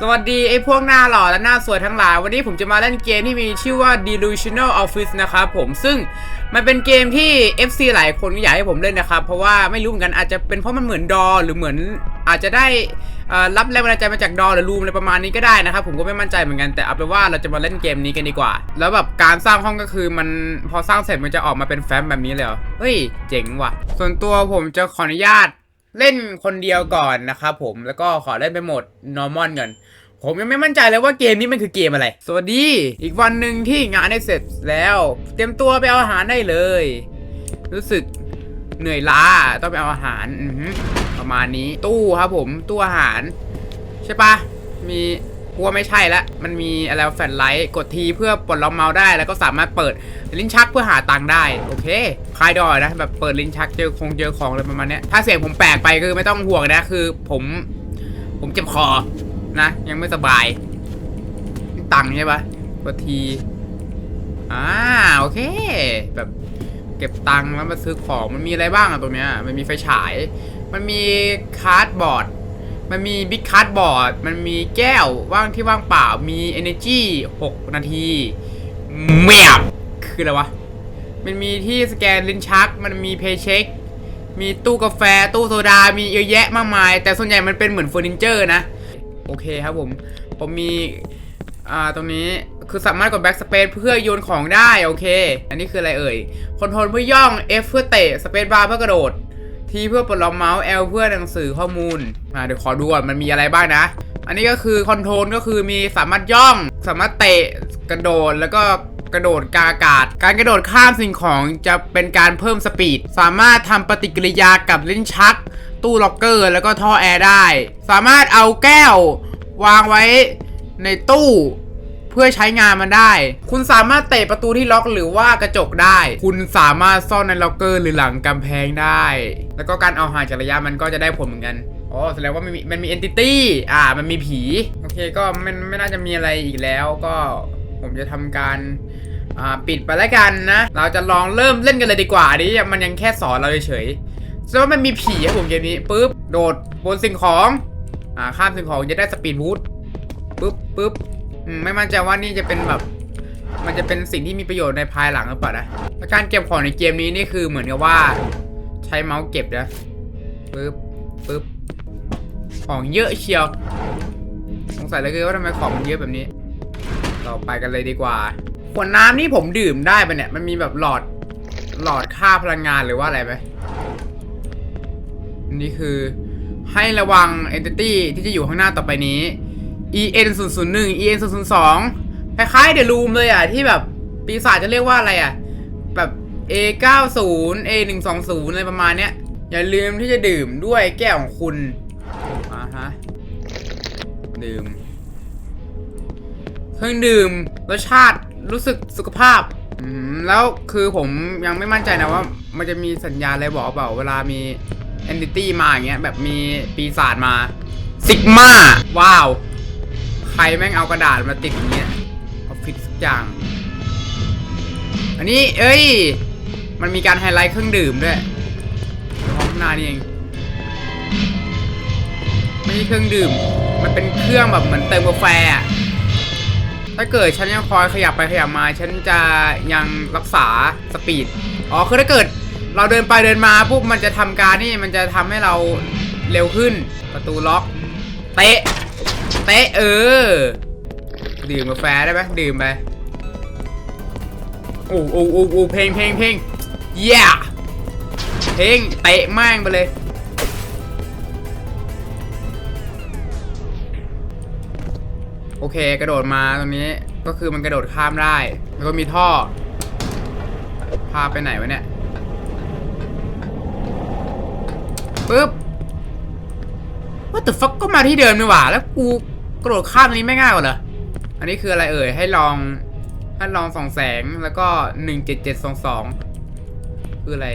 สวัสดีไอ้พวกหน้าหล่อและหน้าสวยทั้งหลาย วันนี้ผมจะมาเล่นเกมที่มีชื่อว่า Delusional Office นะครับผมซึ่งมันเป็นเกมที่ FC หลายคนอยากให้ผมเล่นนะครับ เพราะว่าไม่รู้เหมือนกันอาจจะเป็นเพราะมันเหมือนดอ หรือเหมือนอาจจะได้รับแรงบันดาลใจมาจากดอหรือรูมอะไรประมาณนี้ก็ได้นะครับ ผมก็ไม่มั่นใจเหมือนกันแต่เอาเป็นว่าเราจะมาเล่นเกมนี้กันดีกว่า แล้วแบบการสร้างห้องก็คือมันพอสร้างเสร็จมันจะออกมาเป็นแฟ้มแบบนี้เลยเหรอเฮ้ยเจ๋งว่ะ ส่วนตัวผมจะขออนุญาตเล่นคนเดียวก่อนนะครับผมแล้วก็ขอเล่นไปหมด normal ก่อน ผมยังไม่มั่นใจเลยว่าเกมนี้มันคือเกมอะไร สวัสดี อีกวันหนึ่งที่งานได้เสร็จแล้ว เตรียมตัวไปเอาอาหารได้เลย รู้สึกเหนื่อยล้าต้องไปเอาอาหารประมาณนี้ตู้ครับผมตู้อาหาร ใช่ปะมีกลัวไม่ใช่ละ มันมีอะไรแฟลชไลท์กดทีเพื่อปลดล็อกเมาส์ได้ แล้วก็สามารถเปิดลิ้นชักเพื่อหาตังค์ได้ โอเคคลายดอยนะ แบบเปิดลิ้นชักเจอคงเจอของอะไรประมาณนี้ถ้าเสียงผมแปลกไปคือไม่ต้องห่วงนะ คือผม ผมเจ็บคอ นะ ยังไม่สบายตังใช่ปะกดทีอ่าโอเค แบบเก็บตังค์แล้วมาซื้อของมันมีอะไรบ้างอะตรงเนี้ยมันมีไฟฉาย มันมีคาร์ดบอร์ด มันมีบิ๊กคัทบอร์ด มันมีแก้วว่างที่ว่างเปล่า มี Energy 6 นาทีเมียบคืออะไรวะ มันมีที่สแกนลิ้นชัก มันมีเพย์เช็ค มีตู้กาแฟตู้โซดา มีเยอะแยะมากมาย แต่ส่วนใหญ่มันเป็นเหมือนเฟอร์นิเจอร์นะ โอเคครับผม ผมมี อ่า ตรงนี้ คือสามารถกด back space เพื่อโยนของได้ โอเค อันนี้คืออะไรเอ่ย คอนโทรลเพื่อย่อง F เพื่อเตะ space bar เพื่อกระโดด T เพื่อปลดล็อกเมาส์ L เพื่อหนังสือข้อมูล อ่า เดี๋ยวขอดูก่อน มันมีอะไรบ้างนะ อันนี้ก็คือคอนโทรลก็คือมีสามารถย่อง สามารถเตะ กระโดด แล้วก็ กระโดดกาอากาศ การกระโดดข้ามสิ่งของจะเป็นการเพิ่มสปีด สามารถทำปฏิกิริยากับลิ้นชัก ตู้ล็อกเกอร์ แล้วก็ท่อแอร์ได้ สามารถเอาแก้ว วางไว้ในตู้เพื่อใช้งานมันได้ คุณสามารถเตะประตูที่ล็อกหรือว่ากระจกได้ คุณสามารถซ่อนในล็อกเกอร์หรือหลังกำแพงได้ แล้วก็การเอาห่างจากระยะมันก็จะได้ผลเหมือนกัน อ๋อ แสดงว่ามันมีมันมีเอนติตี้ อ่า มันมีผี โอเค ก็มันไม่น่าจะมีอะไรอีกแล้ว ก็ผมจะทำการ อ่าปิดไปแล้วกันนะ เราจะลองเริ่มเล่นกันเลยดีกว่าดิมันยังแค่สอนเราเฉยๆแสดงว่ามันมีผีครับผมเกมนี้ปุ๊บโดดบนสิ่งของอ่าข้ามสิ่งของจะได้สปีดบูทปุ๊บปุ๊บไม่มั่นใจว่านี่จะเป็นแบบมันจะเป็นสิ่งที่มีประโยชน์ในภายหลังหรือเปล่านะและการเก็บของในเกมนี้นี่คือเหมือนกับว่า ใช้เมาส์เก็บนะปึ๊บปึ๊บของเยอะเชียว สงสัยเลยคือว่าทำไมของมันเยอะแบบนี้ ต่อไปกันเลยดีกว่า ขวดน้ำนี่ผมดื่มได้ปะเนี่ย มันมีแบบหลอด หลอดค่าพลังงานหรือว่าอะไรไหมนี่คือให้ระวัง entity ที่จะอยู่ข้างหน้าต่อไปนี้ EN 0 0 1 EN 0 0 2คล้ายๆเดลูมเลยอะ ที่แบบปีศาจจะเรียกว่าอะไรอะ แบบ A 9 0 A 1 2 0อะไรประมาณเนี้ย อย่าลืมที่จะดื่มด้วยแก้วของคุณอ่าฮะ ดื่ม เครื่องดื่มรสชาติ รู้สึกสุขภาพอืมแล้วคือผมยังไม่มั่นใจนะว่า มันจะมีสัญญาณอะไรบอกเปล่า เวลามี entity มาอย่างเงี้ยแบบมีปีศาจมาซิกมาว้าว ใครแม่งเอากระดาษมาติดอย่างเงี้ยออฟฟิศสักอย่าง อันนี้เอ้ย มันมีการไฮไลท์เครื่องดื่มด้วยห้องหน้านี่เองไม่ใช่เครื่องดื่ม มันเป็นเครื่องแบบเหมือนเติมกาแฟอะ ถ้าเกิดฉันยังคอยขยับไปขยับมา ฉันจะยังรักษาสปีด อ๋อ คือถ้าเกิดเราเดินไปเดินมาปุ๊บมันจะทำการนี่มันจะทำให้เราเร็วขึ้น ประตูล็อก เตะ เตะเออ ดื่มกาแฟได้ไหมดื่มไปโอ้โอ้โอ้โอ้เพลงเพลงเพลงเย้เพลงเตะแม่งไปเลย อเค กระโดดมาตรงนี้ก็คือมันกระโดดข้ามได้ แล้วก็มีท่อ พาไปไหนวะเนี่ยปึ๊บว่าแต่ฟักก็มาที่เดิมนี่หว่า แล้วกูกระโดดข้ามตรงนี้ไม่ง่ายกว่าเหรออันนี้คืออะไรเอ่ยให้ลองให้ลองส่องแสงแล้วก็หนึ่งเจ็ดเจ็ดสองสองคืออะไร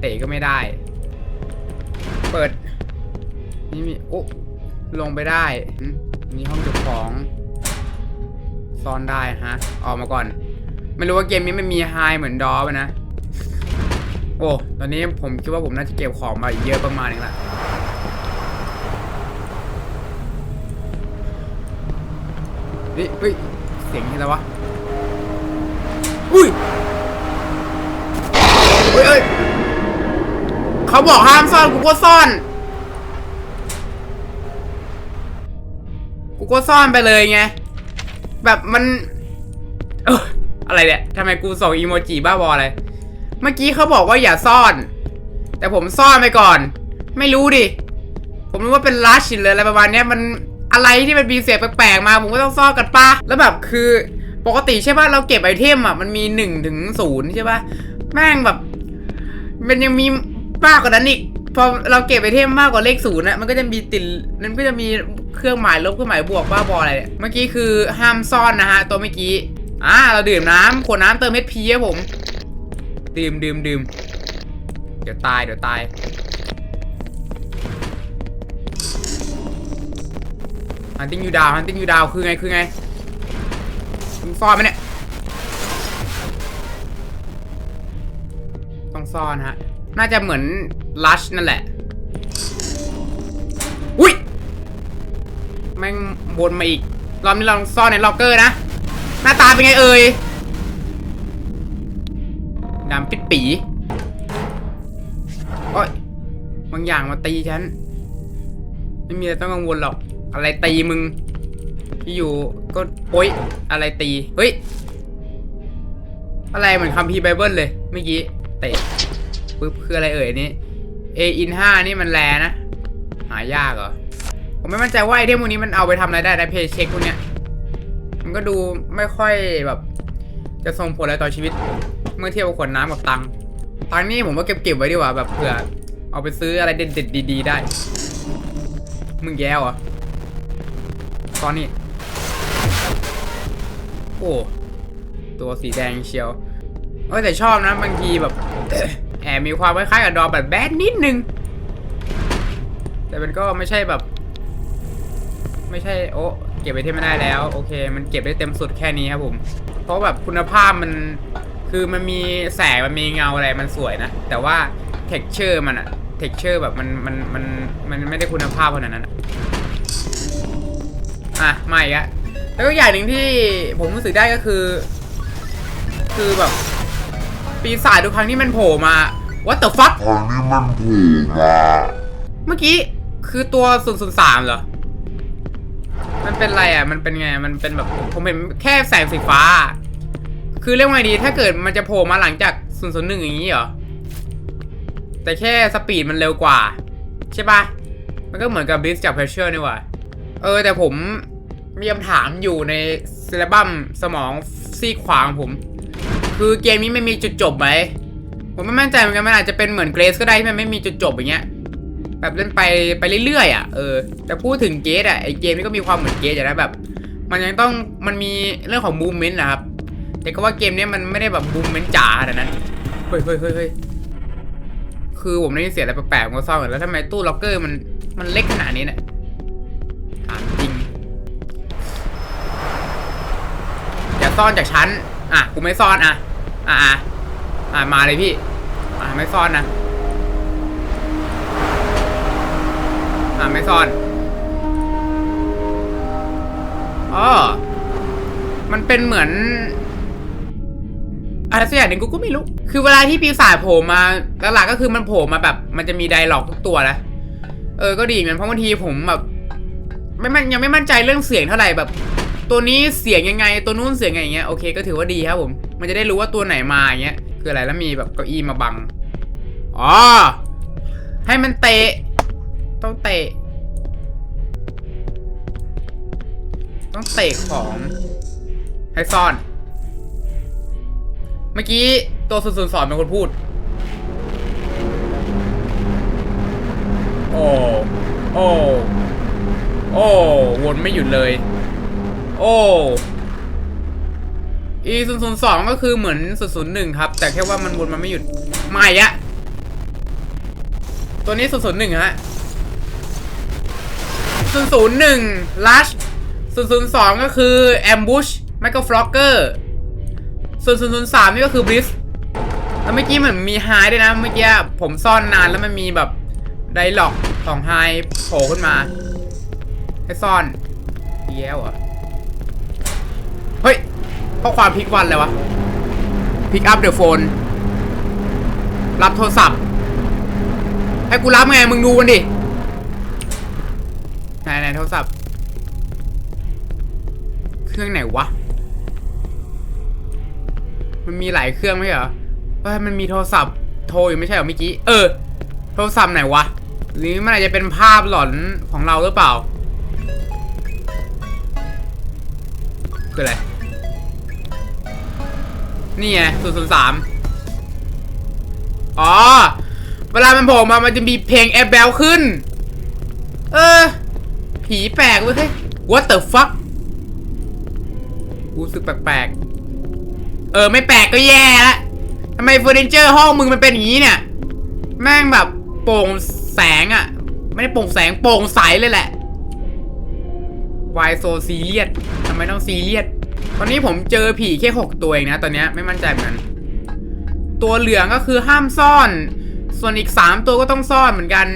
เตะก็ไม่ได้ เปิด นี่มีโอ้ลงไปได้ หึมีห้องเก็บของซ่อนได้ฮะ ออกมาก่อน ไม่รู้ว่าเกมนี้มันมีไฮเหมือนดอปนะ โอ้ ตอนนี้ผมคิดว่าผมน่าจะเก็บของมาเยอะประมาณนึงละเฮ้ยเฮ้ย เสียงอะไรวะ อุ้ยเฮ้ยเฮ้ยเขาบอกห้ามซ่อนกูก็ซ่อน กูก็ซ่อนไปเลยไง แบบมันเอออะไรเนี่ยทำไมกูส่งอีโมจิบ้าบออะไร เมื่อกี้เขาบอกว่าอย่าซ่อน แต่ผมซ่อนไปก่อน ไม่รู้ดิ ผมรู้ว่าเป็นลัชหรืออะไรประมาณเนี้ยมันอะไรที่มันมีเสียงแปลกๆมา ผมก็ต้องซ่อนกันปะแล้วแบบคือปกติใช่ป่ะเราเก็บไอเทมอะมันมีหนึ่งถึงศูนย์ใช่ป่ะแม่งแบบ มันยังมีมากกว่านั้นอีกพอเราเก็บไอเทมมากกว่าเลขศูนย์นะมันก็จะมีติดมันก็จะมี เครื่องหมายลบเครื่องหมายบวกบ้าบออะไรเนี่ยเมื่อกี้คือห้ามซ่อนนะฮะตัวเมื่อกี้อ่าเราดื่มน้ำขวดน้ำเติมเม็ดพีครับผม ดื่มดื่มดื่มเดี๋ยวตายเดี๋ยวตายฮันติ้งยูดาวฮันติ้งยูดาวคือไงคือไงมึงซ่อนไหมเนี่ยต้องซ่อนฮะน่าจะเหมือนลัชนั่นแหละ แม่งวนมาอีก รอบนี้เราต้องซ่อนในล็อกเกอร์นะ หน้าตาเป็นไงเอ่ยดำปิดปีโอ้ยบางอย่างมาตีฉัน ไม่มีอะไรต้องกังวลหรอก อะไรตีมึง ที่อยู่ก็โอ๊ยอะไรตี เฮ้ย อะไรเหมือนคัมภีร์ไบเบิลเลยเมื่อกี้เตะปึ๊บคืออะไรเอ่ยนี่เอันนี้ A in 5นี่มันแรนะ หายากเหรอ ผมไม่มั่นใจว่าไอเทมพวกนี้มันเอาไปทำอะไรได้นะเพย์เช็คพวกเนี้ย มันก็ดูไม่ค่อยแบบ จะส่งผลอะไรต่อชีวิต เมื่อเทียบกับขวดน้ำกับตังค์ตังค์นี่ผมก็เก็บเก็บไว้ดีกว่าแบบเผื่อ เอาไปซื้ออะไรเด็ดๆดี ๆ ได้ มึงแย่เหรอตอนนี้โอ้ตัวสีแดงเชียวเออแต่ชอบนะบางทีแบบแอบมีความคล้ายๆกับดอแบบแบดนิดนึง แต่มันก็ไม่ใช่แบบ ไม่ใช่โอ้เก็บไปเทมไม่ได้แล้ว โอเค มันเก็บได้เต็มสุดแค่นี้ครับผม เพราะแบบคุณภาพมันคือมันมีแสงมันมีเงาอะไรมันสวยนะ แต่ว่าเท็กเจอร์มันอะเท็กเจอร์แบบมันมันมันมันไม่ได้คุณภาพขนาดนั้นอะอะมาอีกอะแล้วก็อย่างหนึ่งที่ผมรู้สึกได้ก็คือ คือแบบ ปีศาจทุกครั้งที่มันโผล่มา what the fuck ครั้งนี้มันโผล่มาเมื่อกี้คือตัว003เหรอ มันเป็นอะไรอะ มันเป็นไง มันเป็นแบบผมเห็นแค่แสงสีฟ้า คือเรียกว่าไงดี ถ้าเกิดมันจะโผล่มาหลังจาก001อย่างนี้เหรอ แต่แค่สปีดมันเร็วกว่า ใช่ปะมันก็เหมือนกับบิสจากเพรสเชอร์นี่หว่า เออ แต่ผมมีคำถามอยู่ในเซเลบัมสมองซีขวาของผม คือเกมนี้ไม่มีจุดจบไหม ผมไม่มั่นใจเหมือนกันมันอาจจะเป็นเหมือนเกรสก็ได้ที่มันไม่มีจุดจบอย่างเงี้ย แบบเล่นไปไปเรื่อยๆอะเออแต่พูดถึงเกสอะไอเกมนี้ก็มีความเหมือนเกสอยู่นะแบบ มันยังต้องมันมีเรื่องของมูเมนต์นะครับ แต่ก็ว่าเกมนี้มันไม่ได้แบบมูเมนต์จ๋าขนาดนั้นเฮ้ยเฮ้ยเฮ้ยคือผมได้ยินเสียงอะไรแปลกๆผมก็ซ่อนแล้วทำไมตู้ล็อกเกอร์มันมันเล็กขนาดนี้เนี่ยถามจริงอย่าซ่อนจากฉันอะกูไม่ซ่อนอะอะอะอะมาเลยพี่ อะไม่ซ่อนนะ อะไม่ซ่อนอ๋อมันเป็นเหมือนอะไรสักอย่างหนึ่งกูก็ไม่รู้ คือเวลาที่ปีศาจโผล่มาหลักๆก็คือมันโผล่มาแบบ มันจะมีไดร์ล็อกทุกตัวนะ เออ ก็ดีเหมือนเพราะบางทีผมแบบ ไม่มันยังไม่มั่นใจเรื่องเสียงเท่าไหร่แบบ ตัวนี้เสียงยังไง ตัวนู้นเสียงไงอย่างเงี้ย โอเค ก็ถือว่าดีครับผม มันจะได้รู้ว่าตัวไหนมาอย่างเงี้ย คืออะไร แล้วมีแบบเก้าอี้มาบัง อ๋อ ให้มันเตะ ต้องเตะ ต้องเตะของให้ซ่อน เมื่อกี้ตัวศูนย์สอนเป็นคนพูด โอ้ โอ้ โอ้ วนไม่หยุดเลย โอ้ e 0 0 2ก็คือเหมือน001ครับ แต่แค่ว่ามันวนมันไม่หยุดมาอีกอะตัวนี้001ฮะ 001 Lush 002 ก็คือ Ambush ไม่ก็ Flocker 0003 นี่ก็คือ Bliss แล้วเมื่อกี้เหมือนมีไฮด้วยนะ เมื่อกี้ผมซ่อนนานแล้วมันมีแบบไดล็อกของไฮโผล่ขึ้นมาให้ซ่อนเย้วอะเฮ้ยข้อความพิกวันเลยวะพิกอัพเดอะโฟนรับโทรศัพท์ ให้กูรับไงมึงดูมันดิ ไหนไหนโทรศัพท์ เครื่องไหนวะ มันมีหลายเครื่องไม่เหรอเฮ้ยมันมีโทรศัพท์โทรอยู่ไม่ใช่เหรอเมื่อกี้ เออ โทรศัพท์ไหนวะ หรือมันอาจจะเป็นภาพหลอนของเราหรือเปล่า คืออะไร นี่ไงศูนย์ศูนย์สามอ๋อ เวลามันโผล่มามันจะมีเพลงแอบแบลขึ้น เออ ผีแปลกเว้ยเฮ้ย what the fuck รู้สึกแปลกๆ เออไม่แปลกก็แย่ละทำไมเฟอร์นิเจอร์ห้องมึงมันเป็นอย่างนี้เนี่ย แม่งแบบโปร่งแสงอะไม่ได้โปร่งแสงโปร่งใสเลยแหละ Why so serious ทำไมต้องซีเรียสตอนนี้ผมเจอผีแค่หกตัวเองนะ ตอนนี้ไม่มั่นใจเหมือนกัน ตัวเหลืองก็คือห้ามซ่อน ส่วนอีกสามตัวก็ต้องซ่อนเหมือนกัน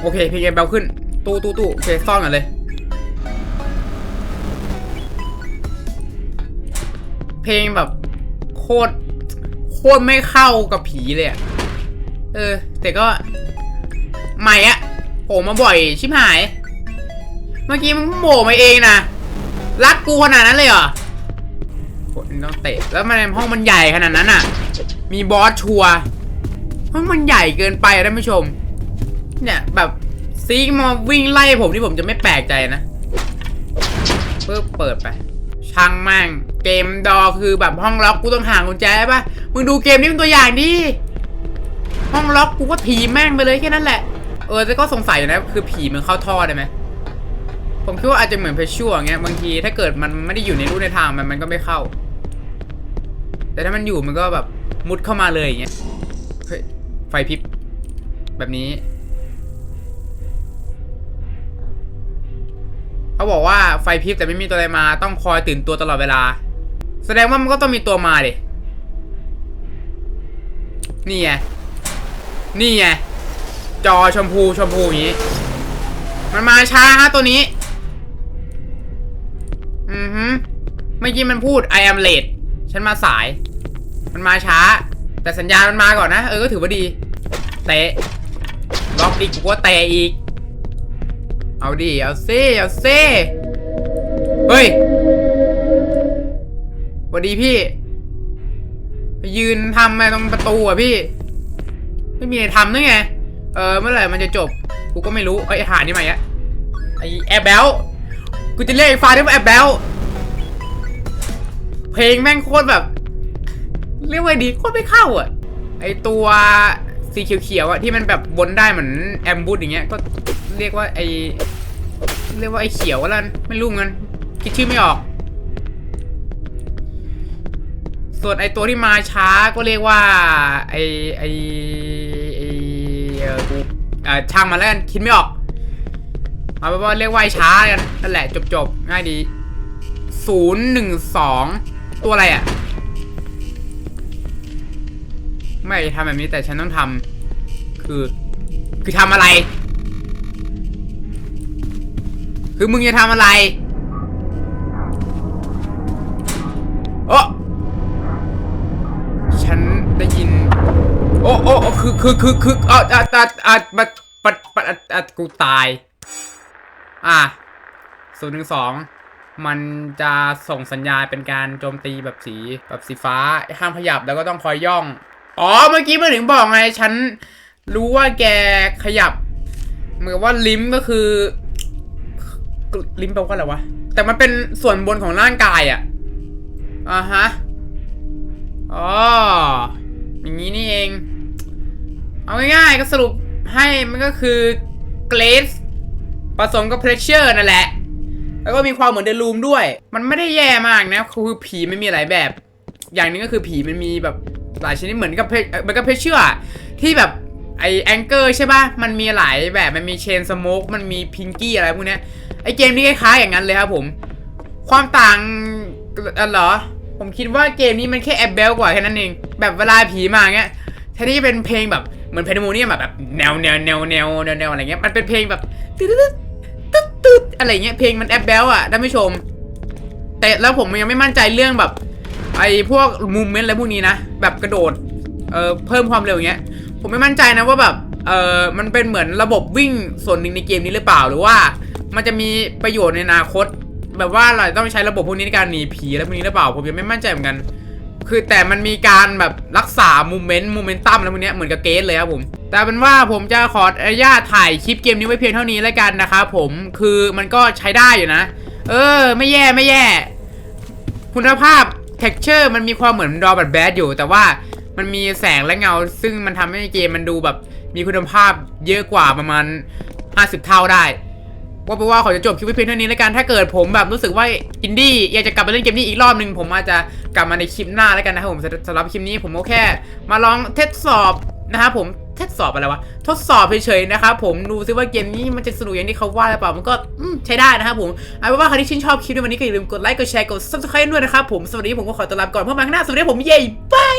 โอเคเพลงเบลขึ้น ตู้ตู้ตู้โอเคซ่อนกันเลย เพลงแบบโคตรโคตรไม่เข้ากับผีเลยอะเออ แต่ก็ใหม่อะโผล่มาบ่อยชิบหาย เมื่อกี้มึงโผล่มาเองนะรักกูขนาดนั้นเลยเหรอโอ้ยต้องเตะแล้วมันห้องมันใหญ่ขนาดนั้นอะมีบอสชัวห้องมันใหญ่เกินไปอะท่านผู้ชม เนี่ยแบบซีกมาวิ่งไล่ผมที่ผมจะไม่แปลกใจนะเพิ่เปิดไป ช่างแม่งเกมดอคือแบบห้องล็อกกูต้องห่างกุญแจปะมึงดูเกมนี้เป็นตัวอย่างดิห้องล็อกกูก็ถีแม่งไปเลยแค่นั้นแหละ เออแต่ก็สงสัยอยู่นะ คือผีมันเข้าท่อได้ไหมผมคิดว่าอาจจะเหมือนเพชชั่วอย่างเงี้ยบางทีถ้าเกิดมันไม่ได้อยู่ในรูในทางมันมันก็ไม่เข้า แต่ถ้ามันอยู่มันก็แบบมุดเข้ามาเลยอย่างเงี้ยเฮ้ยไฟพริบแบบนี้ เขาบอกว่าไฟพริบแต่ไม่มีตัวอะไรมา ต้องคอยตื่นตัวตลอดเวลา แสดงว่ามันก็ต้องมีตัวมาดินี่ไงนี่ไงจอชมพูชมพูอย่างนี้ มันมาช้าฮะตัวนี้ อือฮึเมื่อกี้มันพูด I am late ฉันมาสาย มันมาช้า แต่สัญญาณมันมาก่อนนะ เออก็ถือว่าดี เตะล็อกอีกกูก็เตะอีก เอาดิ เอาซิเอาซิเฮ้ยสวัสดีพี่ ไปยืนทำอะไรตรงประตูอะพี่ ไม่มีอะไรทำนึกไง เออเมื่อไหร่มันจะจบ กูก็ไม่รู้ไอ้หานี่มาอีกอะไอแอบเบลกูจะเรียกไอ้ฟาที่ว่าแอบเบลเพลงแม่งโคตรแบบ เรียกว่าดีโคตรไม่เข้าอะ ไอตัว สีเขียวๆอะที่มันแบบบนได้เหมือนแอมบูดอย่างเงี้ยก็เรียกว่าไอเรียกว่าไอเขียวแล้วกันไม่รู้เหมือนคิดชื่อไม่ออก ส่วนไอตัวที่มาช้าก็เรียกว่าไอไอไอเออกูเอ่อช่างมาแล้วกันคิดไม่ออกเอาเป็นว่าเรียกว่าไอช้ากันนั่นแหละจบจบๆง่ายดีศูนย์หนึ่งสองตัวอะไรอะ่ ไม่ทำแบบนี้แต่ฉันต้องทำคือ คือทำอะไร คือมึงจะทำอะไรโอ้ฉันได้ยิน โอ้โอ้คือคือคือคืออะอะอะอะปัดปัดปัดอะอะกูตาย อะศูนย์หนึ่งสองมันจะส่งสัญญาณเป็นการโจมตีแบบสีแบบสีฟ้าห้ามขยับแล้วก็ต้องคอยย่อง อ๋อ เมื่อกี้เมื่อถึงบอกไง ฉันรู้ว่าแกขยับ เหมือนว่าลิ้มก็คือ ลิ้มแปลว่าอะไรวะ แต่มันเป็นส่วนบนของร่างกายอะอ่าฮะ อ๋อ อย่างนี้นี่เอง เอาง่ายๆก็สรุปให้มันก็คือเกรสผสมกับเพรสเชอร์นั่นแหละ แล้วก็มีความเหมือนเดลูมด้วย มันไม่ได้แย่มากนะ คือผีมันมีหลายแบบ อย่างนึงก็คือผีมันมีแบบ หลายชนิดเหมือนกับเพเหมือนกับเพรสเชอร์ที่แบบไอแองเกอร์ใช่ป่ะ มันมีหลายแบบมันมีเชนสโมกมันมีพิงกี้อะไรพวกเนี้ยไอเกมนี้คล้ายๆอย่างนั้นเลยครับผม ความต่างอันเหรอ ผมคิดว่าเกมนี้มันแค่แอบเบลกว่าแค่นั้นเอง แบบเวลาผีมาเงี้ยแทนที่จะเป็นเพลงแบบเหมือนเพนโมเนียมแบบแนวแนวแนวแนวแนวแนวอะไรเงี้ยมันเป็นเพลงแบบตึ๊ดตึ๊ดตึ๊ดตึ๊ดอะไรเงี้ยเพลงมันแอบแบลอะท่านผู้ชม แต่แล้วผมยังไม่มั่นใจเรื่องแบบ ไอพวกมูเมนต์อะไรพวกนี้นะ แบบกระโดดเอ่อเพิ่มความเร็วอย่างเงี้ย ผมไม่มั่นใจนะว่าแบบเออมันเป็นเหมือนระบบวิ่งส่วนหนึ่งในเกมนี้หรือเปล่าหรือว่า มันจะมีประโยชน์ในอนาคต แบบว่าเราต้องใช้ระบบพวกนี้ในการหนีผีอะไรพวกนี้หรือเปล่า ผมยังไม่มั่นใจเหมือนกัน คือแต่มันมีการแบบรักษามูเมนต์มูเมนตัมอะไรพวกนี้เหมือนกับเกสเลยครับผมแต่เป็นว่าผมจะขออนุญาตถ่ายคลิปเกมนี้ไว้เพียงเท่านี้แล้วกันนะครับผมคือมันก็ใช้ได้อยู่นะ เออ ไม่แย่ไม่แย่ คุณภาพ texture มันมีความเหมือนดอบัตแบดอยู่ แต่ว่ามันมีแสงและเงา ซึ่งมันทำให้เกมมันดูแบบมีคุณภาพเยอะกว่าประมาณ 50 เท่าได้ ว่าแปว่าขอจะจบคลิปว้เพียงเท่านี้แล้วกันถ้าเกิดผมแบบรู้สึกว่าอินดี้อยากจะกลับมาเล่นเกมนี้อีกรอบหนึ่งผมอาจจะกลับมาในคลิปหน้าแล้วกันนะครับผมสำสำหรับคลิปนี้ผมก็แค่ มาลองทดสอบนะครับผม ทดสอบอะไรวะ ทดสอบเฉยๆนะครับผมดูซิว่าเกมนี้มันจะสนุกอย่างที่เขาว่าหรือเปล่ามันก็ใช้ได้นะครับผมเอาเป็นว่าใครที่ชื่นชอบคลิปในวันนี้ก็อย่าลืมกดไลค์กดแชร์กด subscribe ด้วยนะครับผมสวัสดีผมก็ขอตัวลาไปก่อนเพื่อมาข้างหน้าสวัสดีผมเย้บาย